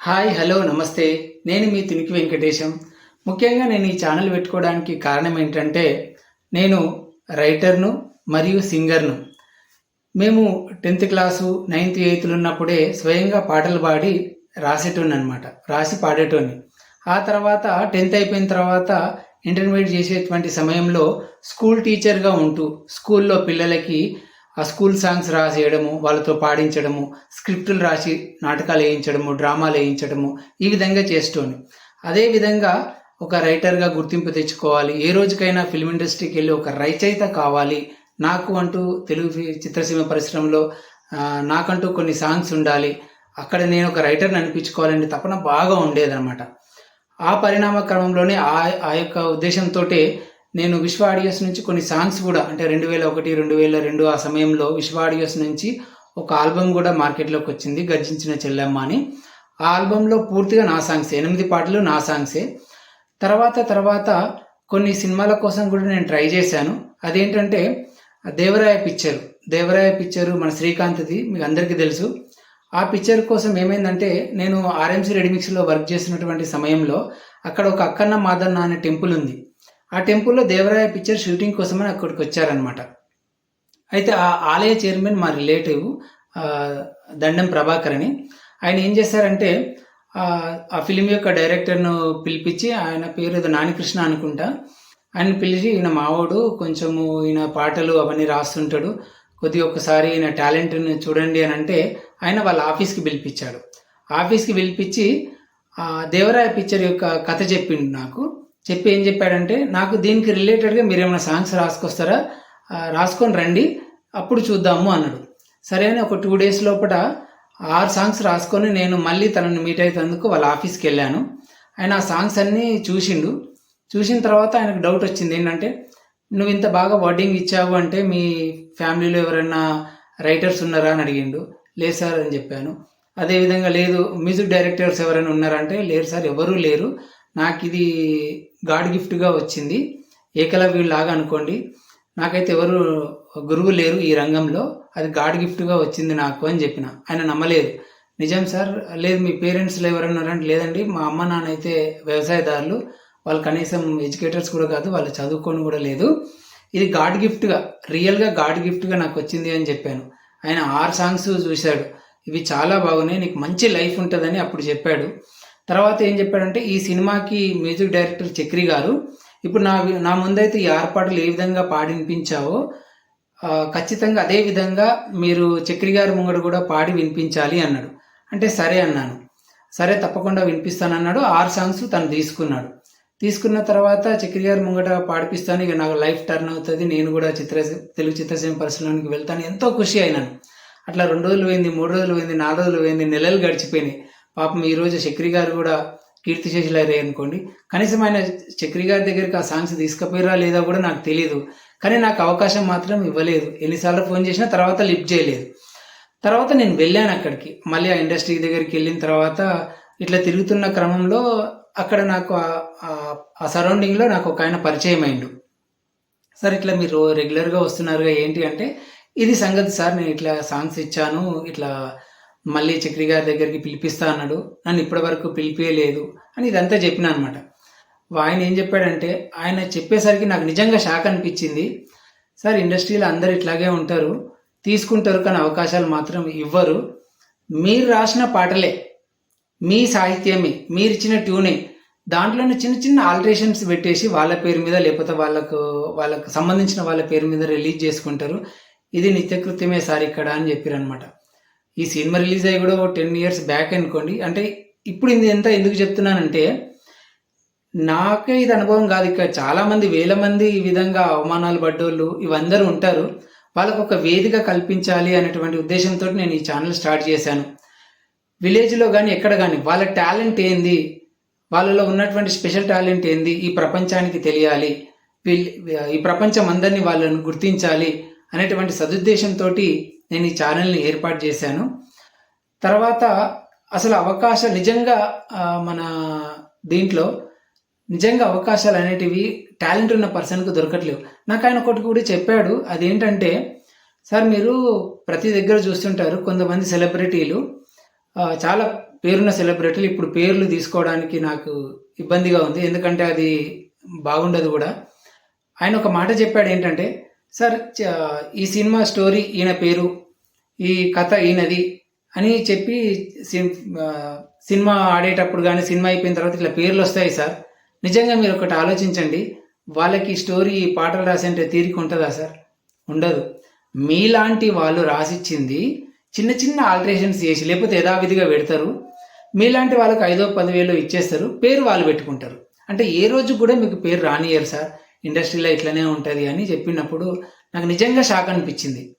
Hi hello నమస్తే. నేను మీ తునికి వెంకటేశం. ముఖ్యంగా నేను ఈ ఛానల్ పెట్టుకోవడానికి కారణం ఏంటంటే నేను రైటర్ను మరియు సింగర్ను. మేము టెన్త్ క్లాసు నైన్త్ ఎయిత్లు ఉన్నప్పుడే స్వయంగా పాటలు పాడి రాసేటోని అనమాట రాసి పాడేటోని ఆ తర్వాత టెన్త్ అయిపోయిన తర్వాత ఇంటర్మీడియట్ చేసేటువంటి సమయంలో స్కూల్ టీచర్గా ఉంటూ స్కూల్లో పిల్లలకి ఆ స్కూల్ సాంగ్స్ రాసేయడము వాళ్ళతో పాడించడము స్క్రిప్టులు రాసి నాటకాలు వేయించడము డ్రామాలు వేయించడము ఈ విధంగా చేస్తోంది. అదేవిధంగా ఒక రైటర్గా గుర్తింపు తెచ్చుకోవాలి. ఏ రోజుకైనా ఫిల్మ్ ఇండస్ట్రీకి వెళ్ళి ఒక రచయిత కావాలి. నాకు అంటూ తెలుగు చిత్రసీమ పరిశ్రమలో నాకంటూ కొన్ని సాంగ్స్ ఉండాలి. అక్కడ నేను ఒక రైటర్ని అనిపించుకోవాలని తపన బాగా ఉండేదన్నమాట. ఆ పరిణామ క్రమంలోనే ఆ ఆ యొక్క ఉద్దేశంతో నేను విశ్వ ఆడియోస్ నుంచి కొన్ని సాంగ్స్ కూడా అంటే రెండు వేల ఒకటి రెండు వేల రెండు ఆ సమయంలో విశ్వ ఆడియోస్ నుంచి ఒక ఆల్బమ్ కూడా మార్కెట్లోకి వచ్చింది గర్జించిన చెల్లెమ్మ అని. ఆ ఆల్బంలో పూర్తిగా నా సాంగ్సే ఎనిమిది పాటలు నా సాంగ్సే. తర్వాత తర్వాత కొన్ని సినిమాల కోసం కూడా నేను ట్రై చేశాను. అదేంటంటే దేవరాయ పిక్చర్ దేవరాయ పిక్చర్ మన శ్రీకాంత్ది మీకు అందరికీ తెలుసు. ఆ పిక్చర్ కోసం ఏమైందంటే నేను ఆర్ఎంసీ రెడీమిక్స్లో వర్క్ చేసినటువంటి సమయంలో అక్కడ ఒక అక్కన్న మాదన్న అనే టెంపుల్ ఉంది. ఆ టెంపుల్లో దేవరాయ పిక్చర్ షూటింగ్ కోసమని అక్కడికి వచ్చారనమాట అయితే ఆ ఆలయ చైర్మన్ మా రిలేటివ్ దండం ప్రభాకర్ అని ఆయన ఏం చేశారంటే ఆ, ఫిలిం యొక్క డైరెక్టర్ను పిలిపించి ఆయన పేరు ఏదో నానికృష్ణ అనుకుంటా ఆయన పిలిచి ఈయన మావోడు కొంచెము ఈయన పాటలు అవన్నీ రాస్తుంటాడు కొద్దిగా ఒకసారి ఈయన టాలెంట్ని చూడండి అని అంటే ఆయన వాళ్ళ ఆఫీస్కి పిలిపించాడు. ఆఫీస్కి పిలిపించి ఆ దేవరాయ పిక్చర్ యొక్క కథ చెప్పిండు నాకు. చెప్పి ఏం చెప్పాడంటే నాకు దీనికి రిలేటెడ్గా మీరు ఏమైనా సాంగ్స్ రాసుకొస్తారా? రాసుకొని రండి అప్పుడు చూద్దాము అన్నాడు. సరే అని ఒక టూ డేస్ లోపల ఆరు సాంగ్స్ రాసుకొని నేను మళ్ళీ తనని మీట్ అవుతందుకు వాళ్ళ ఆఫీస్కి వెళ్ళాను. ఆయన ఆ సాంగ్స్ అన్నీ చూసిండు. చూసిన తర్వాత ఆయనకు డౌట్ వచ్చింది. ఏంటంటే నువ్వు ఇంత బాగా వర్డింగ్ ఇచ్చావు అంటే మీ ఫ్యామిలీలో ఎవరైనా రైటర్స్ ఉన్నారా? అని అడిగిండు. లేదు సార్ అని చెప్పాను. అదేవిధంగా లేదు మ్యూజిక్ డైరెక్టర్స్ ఎవరైనా ఉన్నారంటే లేరు సార్ ఎవరూ లేరు. నాకు ఇది గాడ్ గిఫ్ట్గా వచ్చింది. ఏకలవ్యులాగా అనుకోండి. నాకైతే ఎవరు గురువు లేరు ఈ రంగంలో. అది గాడ్ గిఫ్ట్గా వచ్చింది నాకు అని చెప్పిన. ఆయన నమ్మలేదు. నిజం సార్ లేదు మీ పేరెంట్స్లో ఎవరన్నారంటే లేదండి. మా అమ్మ నాన్న అయితే వ్యవసాయదారులు. వాళ్ళు కనీసం ఎడ్యుకేటర్స్ కూడా కాదు వాళ్ళు చదువుకొని కూడా లేదు. ఇది గాడ్ గిఫ్ట్గా రియల్గా గాడ్ గిఫ్ట్గా నాకు వచ్చింది అని చెప్పాను. ఆయన ఆరు సాంగ్స్ చూశాడు. ఇవి చాలా బాగున్నాయి. నీకు మంచి లైఫ్ ఉంటుందని అప్పుడు చెప్పాడు. తర్వాత ఏం చెప్పాడంటే ఈ సినిమాకి మ్యూజిక్ డైరెక్టర్ చక్రి గారు ఇప్పుడు నా నా ముందైతే ఈ ఆర్పాటలు ఏ విధంగా పాడి వినిపించావో ఖచ్చితంగా అదే విధంగా మీరు చక్రి గారి ముంగడ కూడా పాడి వినిపించాలి అన్నాడు. అంటే సరే అన్నాను. సరే తప్పకుండా వినిపిస్తానన్నాడు. ఆరు సాంగ్స్ తను తీసుకున్నాడు. తీసుకున్న తర్వాత చక్రి గారి ముంగట పాడిపిస్తాను. ఇక నాకు లైఫ్ టర్న్ అవుతుంది. నేను కూడా చిత్ర తెలుగు చిత్రసీమ పరిశ్రమకి వెళ్తాను. ఎంతో ఖుషి అయినాను. అట్లా రెండు రోజులు పోయింది మూడు రోజులు పోయింది నాలుగు రోజులు పోయింది నెలలు గడిచిపోయినాయి. పాపం ఈరోజు చక్రి గారు కూడా కీర్తి చేసిలారే అనుకోండి. కనీసం ఆయన చక్రి గారి దగ్గరికి ఆ సాంగ్స్ తీసుకుపోయారా లేదా కూడా నాకు తెలియదు కానీ నాకు అవకాశం మాత్రం ఇవ్వలేదు. ఎన్నిసార్లు ఫోన్ చేసినా తర్వాత లిఫ్ట్ చేయలేదు. తర్వాత నేను వెళ్ళాను అక్కడికి. మళ్ళీ ఆ ఇండస్ట్రీ దగ్గరికి వెళ్ళిన తర్వాత ఇట్లా తిరుగుతున్న క్రమంలో అక్కడ నాకు ఆ- ఆ సరౌండింగ్లో నాకు ఒక ఆయన పరిచయం అయిండు. సార్ ఇట్లా మీరు రెగ్యులర్గా వస్తున్నారుగా ఏంటి? అంటే ఇది సంగతి సార్ నేను ఇట్లా సాంగ్స్ ఇచ్చాను ఇట్లా మళ్ళీ చక్రి గారి దగ్గరికి పిలిపిస్తా అన్నాడు. నన్ను ఇప్పటి వరకు పిలిపియలేదు అని ఇదంతా చెప్పిన అనమాట ఆయన ఏం చెప్పాడంటే ఆయన చెప్పేసరికి నాకు నిజంగా షాక్ అనిపించింది. సార్ ఇండస్ట్రీలో అందరు ఇట్లాగే ఉంటారు. తీసుకుంటారు కానీ అవకాశాలు మాత్రం ఇవ్వరు. మీరు రాసిన పాటలే మీ సాహిత్యమే మీరు ఇచ్చిన ట్యూనే దాంట్లోనే చిన్న చిన్న ఆల్టరేషన్స్ పెట్టేసి వాళ్ళ పేరు మీద లేకపోతే వాళ్ళకు వాళ్ళకు సంబంధించిన వాళ్ళ పేరు మీద రిలీజ్ చేసుకుంటారు. ఇది నిత్యకృత్యమే సార్ ఇక్కడ అని చెప్పారనమాట ఈ సినిమా రిలీజ్ అయ్యి కూడా టెన్ ఇయర్స్ బ్యాక్ అనుకోండి. అంటే ఇప్పుడు ఇది ఎంత ఎందుకు చెప్తున్నానంటే నాకే ఇది అనుభవం కాదు. ఇక్కడ చాలామంది వేల మంది ఈ విధంగా అవమానాలు పడ్డోళ్ళు ఇవందరూ ఉంటారు. వాళ్ళకు ఒక వేదిక కల్పించాలి అనేటువంటి ఉద్దేశంతో నేను ఈ ఛానల్ స్టార్ట్ చేశాను. విలేజ్లో కానీ ఎక్కడ కానీ వాళ్ళ టాలెంట్ ఏంది? వాళ్ళలో ఉన్నటువంటి స్పెషల్ టాలెంట్ ఏంది? ఈ ప్రపంచానికి తెలియాలి. ఈ ప్రపంచం అందరినీ వాళ్ళని గుర్తించాలి అనేటువంటి సదుద్దేశంతో నేను ఈ ఛానల్ని ఏర్పాటు చేశాను. తర్వాత అసలు అవకాశం నిజంగా మన దీంట్లో నిజంగా అవకాశాలు అనేటివి టాలెంట్ ఉన్న పర్సన్కు దొరకట్లేవు. నాకు ఆయన ఒకటి కూడా చెప్పాడు. అదేంటంటే సార్ మీరు ప్రతి దగ్గర చూస్తుంటారు. కొంతమంది సెలబ్రిటీలు చాలా పేరున్న సెలబ్రిటీలు ఇప్పుడు పేర్లు తీసుకోవడానికి నాకు ఇబ్బందిగా ఉంది. ఎందుకంటే అది బాగుండదు కూడా. ఆయన ఒక మాట చెప్పాడు ఏంటంటే సార్ చ- ఈ సినిమా స్టోరీ ఈయన పేరు ఈ కథ ఈయనది అని చెప్పి సినిమా ఆడేటప్పుడు కానీ సినిమా అయిపోయిన తర్వాత ఇట్లా పేర్లు వస్తాయి సార్. నిజంగా మీరు ఒకటి ఆలోచించండి. వాళ్ళకి స్టోరీ పాటలు రాసేంటే తీరిక ఉంటుందా సార్? ఉండదు. మీలాంటి వాళ్ళు రాసిచ్చింది చిన్న చిన్న ఆల్టరేషన్స్ చేసి లేకపోతే యథావిధిగా పెడతారు. మీలాంటి వాళ్ళకి ఐదో పదివేలు ఇచ్చేస్తారు. పేరు వాళ్ళు పెట్టుకుంటారు. అంటే ఏ రోజు కూడా మీకు పేరు రానియరు సార్. ఇండస్ట్రీలో ఇట్లనే ఉంటుంది అని చెప్పినప్పుడు నాకు నిజంగా షాక్ అనిపించింది.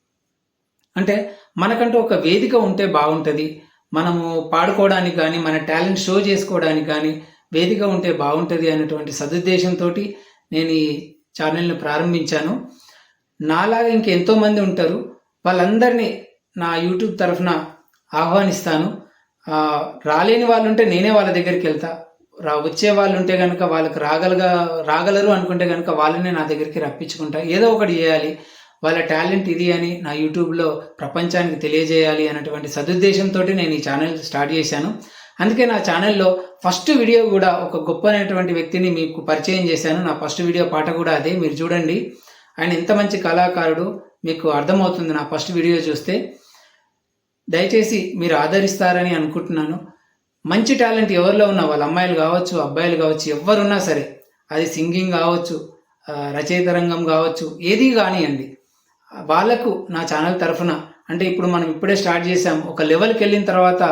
అంటే మనకంటూ ఒక వేదిక ఉంటే బాగుంటుంది. మనము పాడుకోవడానికి కానీ మన టాలెంట్ షో చేసుకోవడానికి కానీ వేదిక ఉంటే బాగుంటుంది అనేటువంటి సదుద్దేశంతో నేను ఈ ఛానల్ని ప్రారంభించాను. నాలాగా ఇంకెంతోమంది ఉంటారు. వాళ్ళందరినీ నా యూట్యూబ్ తరఫున ఆహ్వానిస్తాను. రాలేని వాళ్ళు ఉంటే నేనే వాళ్ళ దగ్గరికి వెళ్తా. రా వచ్చే వాళ్ళు ఉంటే కనుక వాళ్ళకి రాగలగా రాగలరు అనుకుంటే కనుక వాళ్ళనే నా దగ్గరికి రప్పించుకుంటా. ఏదో ఒకటి చేయాలి. వాళ్ళ టాలెంట్ ఇది అని నా యూట్యూబ్లో ప్రపంచానికి తెలియజేయాలి అనేటువంటి సదుద్దేశంతో నేను ఈ ఛానల్ స్టార్ట్ చేశాను. అందుకే నా ఛానల్లో ఫస్ట్ వీడియో కూడా ఒక గొప్ప అయినటువంటి వ్యక్తిని మీకు పరిచయం చేశాను. నా ఫస్ట్ వీడియో పాట కూడా అదే. మీరు చూడండి. ఆయన ఎంత మంచి కళాకారుడు. మీకు అర్థమవుతుంది నా ఫస్ట్ వీడియో చూస్తే. దయచేసి మీరు ఆదరిస్తారని అనుకుంటున్నాను. మంచి టాలెంట్ ఎవరిలో ఉన్నా వాళ్ళ అమ్మాయిలు కావచ్చు అబ్బాయిలు కావచ్చు ఎవరున్నా సరే అది సింగింగ్ కావచ్చు రచయిత రంగం కావచ్చు ఏది కానివ్వండి. వాళ్ళకు నా ఛానల్ తరఫున అంటే ఇప్పుడు మనం ఇప్పుడే స్టార్ట్ చేసాం ఒక లెవెల్కి వెళ్ళిన తర్వాత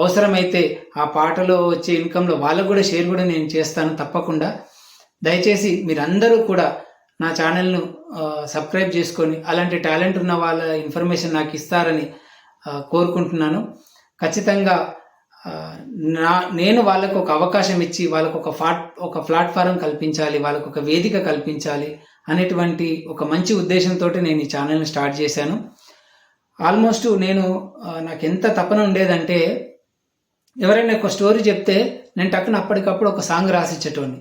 అవసరమైతే ఆ పాటలో వచ్చే ఇన్కంలో వాళ్ళకు కూడా షేర్ కూడా నేను చేస్తాను తప్పకుండా. దయచేసి మీరందరూ కూడా నా ఛానల్ను సబ్స్క్రైబ్ చేసుకొని అలాంటి టాలెంట్ ఉన్న వాళ్ళ ఇన్ఫర్మేషన్ నాకు ఇస్తారని కోరుకుంటున్నాను. ఖచ్చితంగా నా నేను వాళ్ళకు ఒక అవకాశం ఇచ్చి వాళ్ళకు ఒక ఫాట్ ఒక ప్లాట్ఫారం కల్పించాలి వాళ్ళకు ఒక వేదిక కల్పించాలి అనేటువంటి ఒక మంచి ఉద్దేశంతో నేను ఈ ఛానల్ని స్టార్ట్ చేశాను. ఆల్మోస్ట్ నేను నాకు ఎంత తపన ఉండేదంటే ఎవరైనా ఒక స్టోరీ చెప్తే నేను టక్కున అప్పటికప్పుడు ఒక సాంగ్ రాసిచ్చేటోని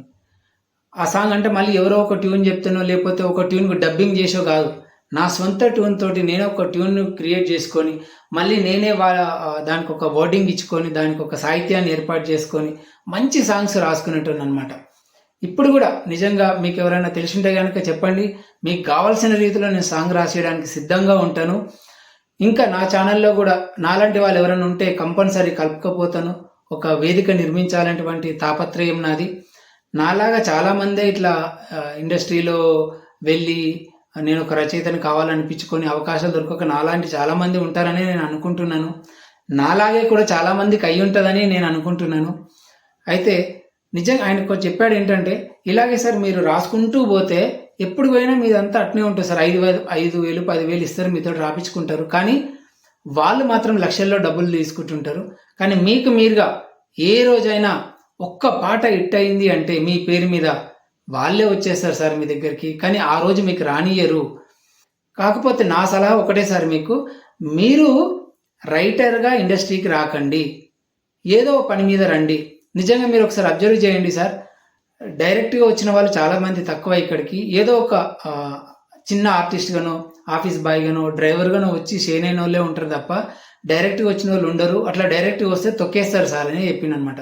ఆ సాంగ్ అంటే మళ్ళీ ఎవరో ఒక ట్యూన్ చెప్తానో లేకపోతే ఒక ట్యూన్కి డబ్బింగ్ చేసో కాదు. నా సొంత ట్యూన్ తోటి ఒక ట్యూన్ క్రియేట్ చేసుకొని మళ్ళీ నేనే వాళ్ళ దానికి ఒక వర్డింగ్ ఇచ్చుకొని దానికి ఒక సాహిత్యాన్ని ఏర్పాటు చేసుకొని మంచి సాంగ్స్ రాసుకునేటోన్ అనమాట ఇప్పుడు కూడా నిజంగా మీకు ఎవరైనా తెలిసింటే కనుక చెప్పండి మీకు కావాల్సిన రీతిలో నేను సాంగ్ రాసేయడానికి సిద్ధంగా ఉంటాను. ఇంకా నా ఛానల్లో కూడా నాలాంటి వాళ్ళు ఎవరైనా ఉంటే కంపల్సరీ కలుపుకపోతాను. ఒక వేదిక నిర్మించాలనేటువంటి తాపత్రయం నాది. నాలాగా చాలామందే ఇట్లా ఇండస్ట్రీలో వెళ్ళి నేను ఒక రచయితను కావాలనిపించుకొని అవకాశాలు దొరకక నాలాంటి చాలామంది ఉంటారని నేను అనుకుంటున్నాను. నాలాగే కూడా చాలామందికి అయి ఉంటుందని నేను అనుకుంటున్నాను. అయితే నిజంగా ఆయన చెప్పాడు ఏంటంటే ఇలాగే సార్ మీరు రాసుకుంటూ పోతే ఎప్పుడు పోయినా మీదంతా అట్నే ఉంటుంది సార్. ఐదు వేలు ఐదు వేలు పదివేలు ఇస్తారు మీతో రాపించుకుంటారు కానీ వాళ్ళు మాత్రం లక్షల్లో డబ్బులు తీసుకుంటుంటారు. కానీ మీకు మీరుగా ఏ రోజైనా ఒక్క పాట హిట్ అయింది అంటే మీ పేరు మీద వాళ్ళే వచ్చేస్తారు సార్ మీ దగ్గరికి. కానీ ఆ రోజు మీకు రానియరు కాకపోతే నా సలహా ఒకటే సార్ మీకు. మీరు రైటర్గా ఇండస్ట్రీకి రాకండి. ఏదో ఒక పని మీద రండి. నిజంగా మీరు ఒకసారి అబ్జర్వ్ చేయండి సార్. డైరెక్ట్గా వచ్చిన వాళ్ళు చాలామంది తక్కువ ఇక్కడికి. ఏదో ఒక చిన్న ఆర్టిస్ట్ గానో ఆఫీస్ బాయ్గానో డ్రైవర్గానో వచ్చి షేన్ అయిన వాళ్ళే ఉంటారు తప్ప డైరెక్ట్గా వచ్చిన వాళ్ళు ఉండరు. అట్లా డైరెక్ట్గా వస్తే తొక్కేస్తారు సార్ అని చెప్పిండనమాట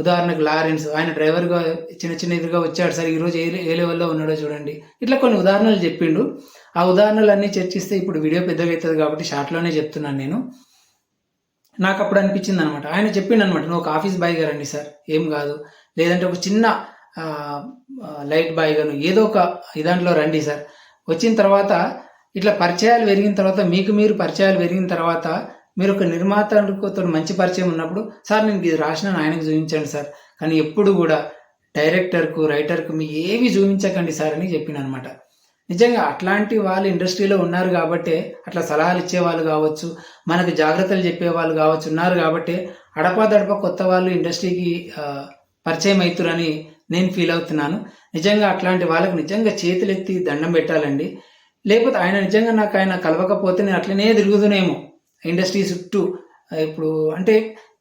ఉదాహరణకు లారెన్స్ ఆయన డ్రైవర్గా చిన్న చిన్న ఇదిగా వచ్చాడు సార్ ఈరోజు ఏ ఏ లెవెల్లో ఉన్నాడో చూడండి. ఇట్లా కొన్ని ఉదాహరణలు చెప్పిండు. ఆ ఉదాహరణలు అన్నీ చర్చిస్తే ఇప్పుడు వీడియో పెద్దగా అవుతుంది కాబట్టి షార్ట్లోనే చెప్తున్నాను నేను. నాకు అప్పుడు అనిపించింది అనమాట ఆయన చెప్పిండు అనమాట నువ్వు ఒక ఆఫీస్ బాయ్ రండి సార్ ఏం కాదు. లేదంటే ఒక చిన్న లైట్ బాయ్ గాను ఏదో ఒక దాంట్లో రండి సార్. వచ్చిన తర్వాత ఇట్లా పరిచయాలు పెరిగిన తర్వాత మీకు మీరు పరిచయాలు పెరిగిన తర్వాత మీరు ఒక నిర్మాతతో మంచి పరిచయం ఉన్నప్పుడు సార్ నేను ఇది రాసిన ఆయనకు చూపించండి సార్. కానీ ఎప్పుడు కూడా డైరెక్టర్కు రైటర్కు మీ ఏమి చూపించకండి సార్ అని చెప్పిన అనమాట నిజంగా అట్లాంటి వాళ్ళు ఇండస్ట్రీలో ఉన్నారు కాబట్టి అట్లా సలహాలు ఇచ్చేవాళ్ళు కావచ్చు మనకు జాగ్రత్తలు చెప్పే వాళ్ళు కావచ్చు ఉన్నారు కాబట్టి అడపాదడప కొత్త వాళ్ళు ఇండస్ట్రీకి పరిచయం అవుతురని నేను ఫీల్ అవుతున్నాను. నిజంగా అట్లాంటి వాళ్ళకి నిజంగా చేతులెత్తి దండం పెట్టాలండి. లేకపోతే ఆయన నిజంగా నాకు ఆయన కలవకపోతే నేను అట్లనే తిరుగుతునేమో ఇండస్ట్రీ చుట్టూ ఇప్పుడు అంటే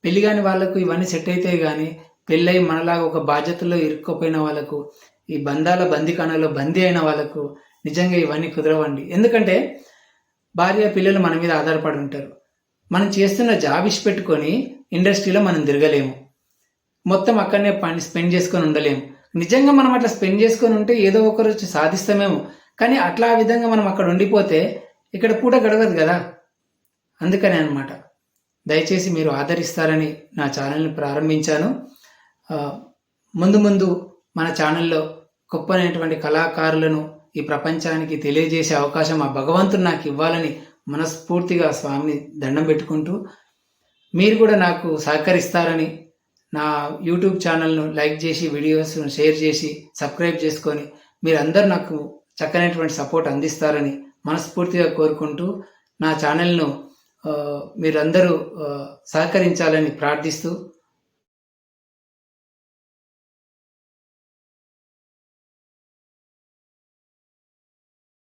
పెళ్ళి కాని వాళ్ళకు ఇవన్నీ సెట్ అయితే కానీ పెళ్ళై మనలాగా ఒక బాధ్యతలో ఇరుక్కుపోయిన వాళ్ళకు ఈ బంధాల బందీకాణాల్లో బందీ అయిన వాళ్ళకు నిజంగా ఇవన్నీ కుదరవండి. ఎందుకంటే భార్య పిల్లలు మన మీద ఆధారపడి ఉంటారు. మనం చేస్తున్న జాబ్ ఇచ్చి పెట్టుకొని ఇండస్ట్రీలో మనం తిరగలేము. మొత్తం అక్కడనే పని స్పెండ్ చేసుకొని ఉండలేము. నిజంగా మనం అట్లా స్పెండ్ చేసుకొని ఉంటే ఏదో ఒకరు సాధిస్తామేమో. కానీ అట్లా ఆ విధంగా మనం అక్కడ ఉండిపోతే ఇక్కడ పూట గడవదు కదా. అందుకనే అనమాట దయచేసి మీరు ఆదరిస్తారని నా ఛానల్ని ప్రారంభించాను. ముందు ముందు మన ఛానల్లో గొప్పనైనటువంటి కళాకారులను ఈ ప్రపంచానికి తెలియజేసే అవకాశం ఆ భగవంతుడు నాకు ఇవ్వాలని మనస్ఫూర్తిగా స్వామిని దండం పెట్టుకుంటూ మీరు కూడా నాకు సహకరిస్తారని నా యూట్యూబ్ ఛానల్ను లైక్ చేసి వీడియోస్ను షేర్ చేసి సబ్స్క్రైబ్ చేసుకొని మీరందరూ నాకు చక్కనైనటువంటి సపోర్ట్ అందిస్తారని మనస్ఫూర్తిగా కోరుకుంటూ నా ఛానల్ను మీరందరూ సహకరించాలని ప్రార్థిస్తూ